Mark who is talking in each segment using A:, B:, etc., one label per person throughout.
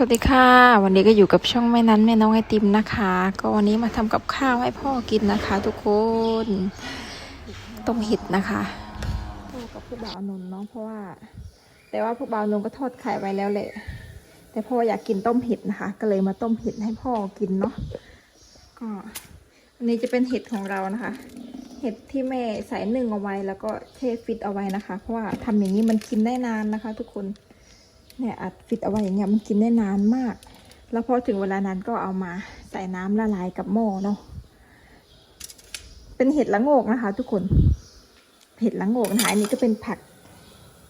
A: สวัสดีค่ะ วันนี้ก็อยู่กับช่องแม่นั้นแม่น้องไอติมนะคะ ก็วันนี้มาทำกับข้าวให้พ่อกินนะคะ ทุกคนต้มเห็ดนะคะพ่อกับผู้บ่าวนนท์เนาะเพราะว่า แต่ว่าผู้บ่าวนนท์ก็ทอดไข่ไว้แล้วแหละแต่พ่ออยากกินต้มเห็ดนะคะ ก็เลยมาต้มเห็ดให้พ่อกินเนาะก็อันนี้จะเป็นเห็ดของเรานะคะ เห็ดที่แม่ใส่นึ่งเอาไว้แล้วก็เทฟิตเอาไว้นะคะ เพราะว่าทำอย่างนี้มันกินได้นานนะคะ ทุกคน เนี่ยอัดฟิตเอาไว้อย่างเงี้ยมันกินได้นานมาก แล้วพอถึงเวลานั้นก็เอามาใส่น้ำละลายกับหม้อเนาะเป็นเห็ดละโงกนะคะ ทุกคนเห็ดละโงกนะคะอันนี้ก็เป็นผัก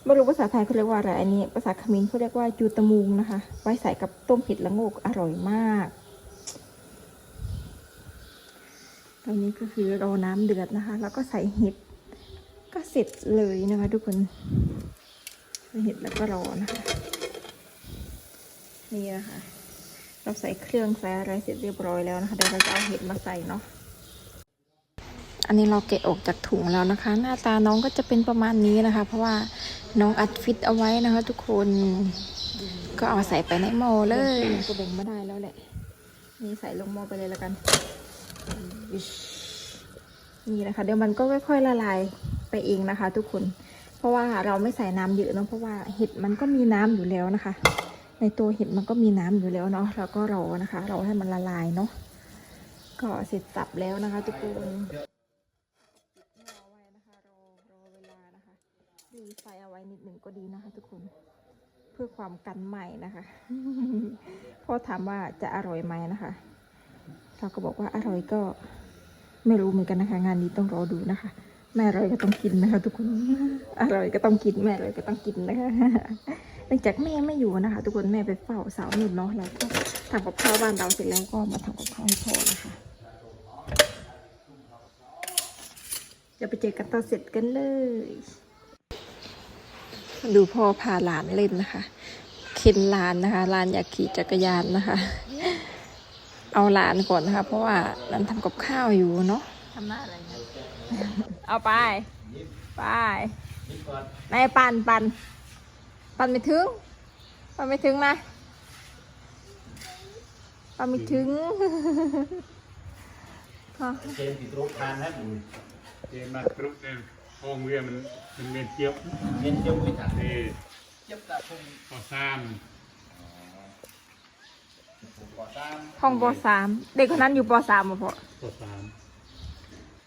A: ไม่รู้ภาษาไทยเขาเรียกว่าอะไรอันนี้ ภาษาเขมรเขาเรียกว่าจูตะมุงนะคะ ไว้ใส่กับต้มเห็ดละโงกอร่อยมากตอนนี้ก็คือรอน้ำเดือดนะคะ แล้วก็ใส่เห็ดก็เสร็จเลยนะคะ ทุกคนใส่เห็ดแล้วก็รอนะคะ นี่นะคะ เราใส่เครื่องใส่อะไรเสร็จเรียบร้อยแล้วนะคะเดี๋ยวเราจะเอาเห็ดมาใส่เนาะอันนี้เราเกะออกจากถุงแล้วนะคะ หน้าตาน้องก็จะเป็นประมาณนี้นะคะ เพราะว่าน้องอัดฟิตเอาไว้นะคะ ทุกคนก็เอาใส่ไปในหม้อเลยก็แบ่งไม่ได้แล้วแหละ นี่ใส่ลงหม้อไปเลยแล้วกัน นี่นะคะ เดี๋ยวมันก็ค่อยๆละลายไปเองนะคะ ทุกคน เพราะว่าเราไม่ใส่น้ำเยอะเนาะเพราะว่าเห็ดมันก็มีน้ำอยู่แล้วนะคะ ในตัวเห็ดมันก็มีน้ำอยู่แล้วเนาะแล้วก็รอนะคะ รอให้มันละลายเนาะก็เสร็จสับแล้วนะคะทุกคนปิดหม้อไว้นะคะรอเวลานะคะดีไฟเอาไว้นิดหนึ่งก็ดีนะคะ ทุกคนเพื่อความกันใหม่นะคะพ่อถามว่าจะอร่อยไหมนะคะ เราก็บอกว่าอร่อยก็ไม่รู้เหมือนกันนะคะ งานนี้ต้องรอดูนะคะแม่อร่อยก็ต้องกินนะคะ ทุกคนอร่อยก็ต้องกินแม่อร่อยก็ต้องกินนะคะ หลังจากแม่ไม่อยู่นะคะ ทุกคนแม่ไปเฝ้าสาวหนุ่นเนาะแล้วก็ทำกับข้าวบ้านเราเสร็จแล้วก็มาทำกับข้าวให้พ่อนะคะจะไปเจอกันตอนเสร็จกันเลย ดูพ่อพาหลานเล่นนะคะเข็นหลานนะคะหลานอยากขี่จักรยานนะคะ เอาหลานก่อนนะคะ เพราะว่านั้นทำกับข้าวอยู่เนาะทำหน้าอะไรเนี่ยเอาไป ไปนายปันปัน ปันไม่ถึง ปันไม่ถึงนะปันไม่ถึงพอ
B: เกมติดรูปทานนะบุญ
C: เรียนมากรุบเนี่ยห้องเรียนมันมันเรียนเจี๊ยบ
B: เงินเจ้าไม่ถัด
C: นี่
B: เจ็บตาพง
C: ปอสาม
B: ก่อตาม
A: ห้องปสามเด็กคนนั้นอยู่ปสามมาพอ
C: ปอสาม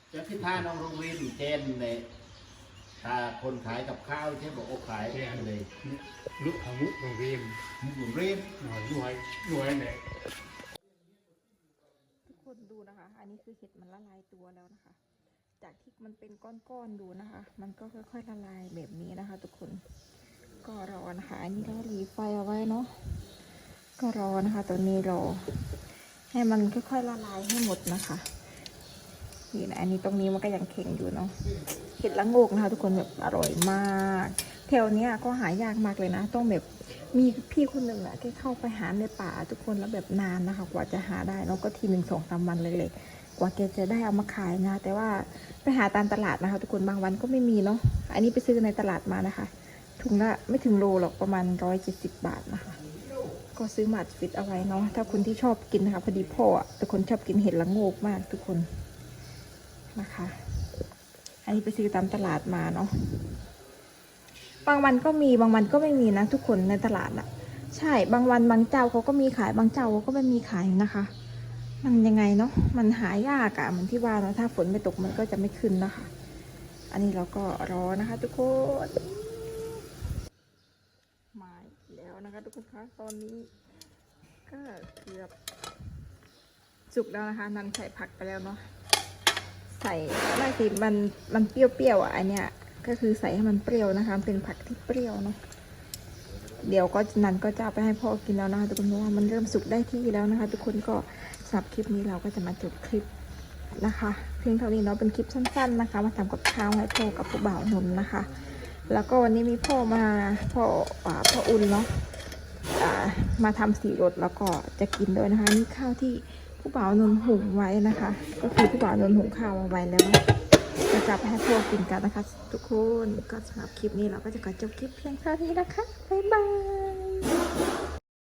B: เจ้าที่ท่าน้องโรงเรียนอยู่เจนใน ถ้าคนขายกับข้าวเช่นบอกโอ้ขายเลย
C: ลุกของมุกโรงเรียน
B: มุกเรียน
C: หน่อยหน่วยหน่วยเนี่ย
A: ทุกคนดูนะคะ อันนี้คือเห็ดมันละลายตัวแล้วนะคะ จากที่มันเป็นก้อนๆดูนะคะ มันก็ค่อยๆละลายแบบนี้นะคะ ทุกคนก็รอนะคะอันนี้เราหลีไฟเอาไว้เนาะก็รอนะคะ ตัวนี้รอให้มันค่อยๆละลายให้หมดนะคะ นี่นะอันนี้ตรงนี้มันก็ยังแข็งอยู่เนาะเห็ดละโงกนะคะ ทุกคนแบบอร่อยมากแถวเนี้ยก็หายากมากเลยนะ ต้องแบบมีพี่คนหนึ่งอะแกเข้าไปหาในป่าทุกคนแล้วแบบนานนะคะ กว่าจะหาได้เนาะก็ทีหนึ่งสองสามวันเลยเลยกว่าแกจะได้เอามาขายนะ แต่ว่าไปหาตามตลาดนะคะ ทุกคนบางวันก็ไม่มีเนาะอันนี้ไปซื้อในตลาดมานะคะถุงละไม่ถึงโลหรอกประมาณร้อยเจ็ดสิบบาทนะคะก็ซื้อมาฟิตเอาไว้เนาะถ้าคุณที่ชอบกินนะคะพอดีพ่ออะเป็นคนชอบกินเห็ดละโงกมากทุกคน นะคะ อันนี้ไปซื้อตามตลาดมาเนาะ บางวันก็มีบางวันก็ไม่มีนะทุกคนในตลาดอะใช่ บางวันบางเจ้าเขาก็มีขาย บางเจ้าเขาก็ไม่มีขายนะคะ มันยังไงเนาะ มันหายากอะเหมือนที่ว่าเนาะ ถ้าฝนไม่ตกมันก็จะไม่ขึ้นนะคะ อันนี้เราก็รอนะคะ ทุกคนมาแล้วนะคะ ทุกคนคะ ตอนนี้ก็เกือบสุกแล้วนะคะนันใส่ผักไปแล้วเนาะ ใส่ไม่สิมันมันเปรี้ยวๆอะอันเนี้ยก็คือใส่ให้มันเปรี้ยวนะคะ เป็นผักที่เปรี้ยวเนาะเดี๋ยวก็นันก็จะเอาไปให้พ่อกินแล้วนะคะทุกคนว่ามันเริ่มสุกได้ที่แล้วนะคะ ทุกคนก็สำหรับคลิปนี้เราก็จะมาจบคลิปนะคะ เพียงเท่านี้เนาะเป็นคลิปสั้น ๆนะคะ มาทำกับข้าวให้พ่อกับผู้บ่าวนนท์นะคะ แล้วก็วันนี้มีพ่อมาพ่ออ่าพ่ออุ่นเนาะมาทำสีรสแล้วก็จะกินด้วยนะคะนี่ข้าวที่ ผู้บ่าวนนหุงไว้นะคะ ก็คือผู้บ่าวนนหุงข้าวเอาไว้แล้วเนาะจะจับให้พวกกินกันนะคะ ทุกคนก็สำหรับคลิปนี้เราก็จะขอจบคลิปเพียงเท่านี้นะคะบ๊ายบาย